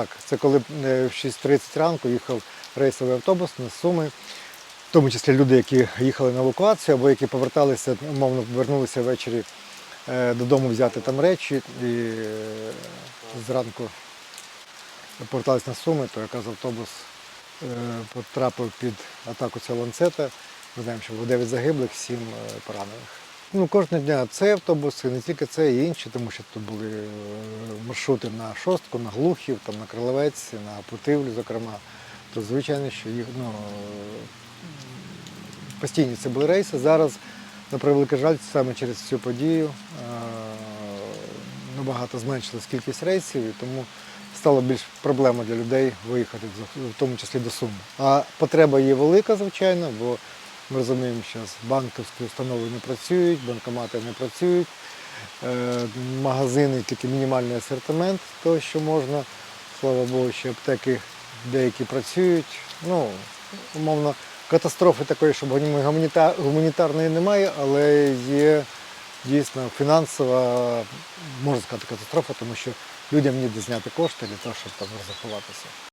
Так, це коли е, в 6.30 ранку їхав рейсовий автобус на Суми, в тому числі люди, які їхали на евакуацію або які поверталися, умовно повернулися ввечері е, додому взяти там речі і е, зранку поверталися на Суми, то якраз автобус потрапив під атаку цього ланцета. Ми знаємо, що було 9 загиблих, 7 поранених. Ну, кожного дня цей автобус, і не тільки це, і інші, тому що тут були е, маршрути на шостку, на Глухів, там, на Криловець, на Путивлю, зокрема. То звичайно, що їх ну, постійні це були рейси. Зараз, на превеликий жаль, саме через цю подію е, набагато зменшилась кількість рейсів, і тому стало більш проблема для людей виїхати, в тому числі до Суми. А потреба є велика, звичайно, бо ми розуміємо, що банківські установи не працюють, банкомати не працюють, е, магазини тільки мінімальний асортимент того, що можна. Слава Богу, що аптеки деякі працюють. Ну, умовно, катастрофи такої, щоб гуманітарної немає, але є дійсно фінансова, можна сказати, катастрофа, тому що людям ніде зняти кошти для того, щоб там розрахуватися.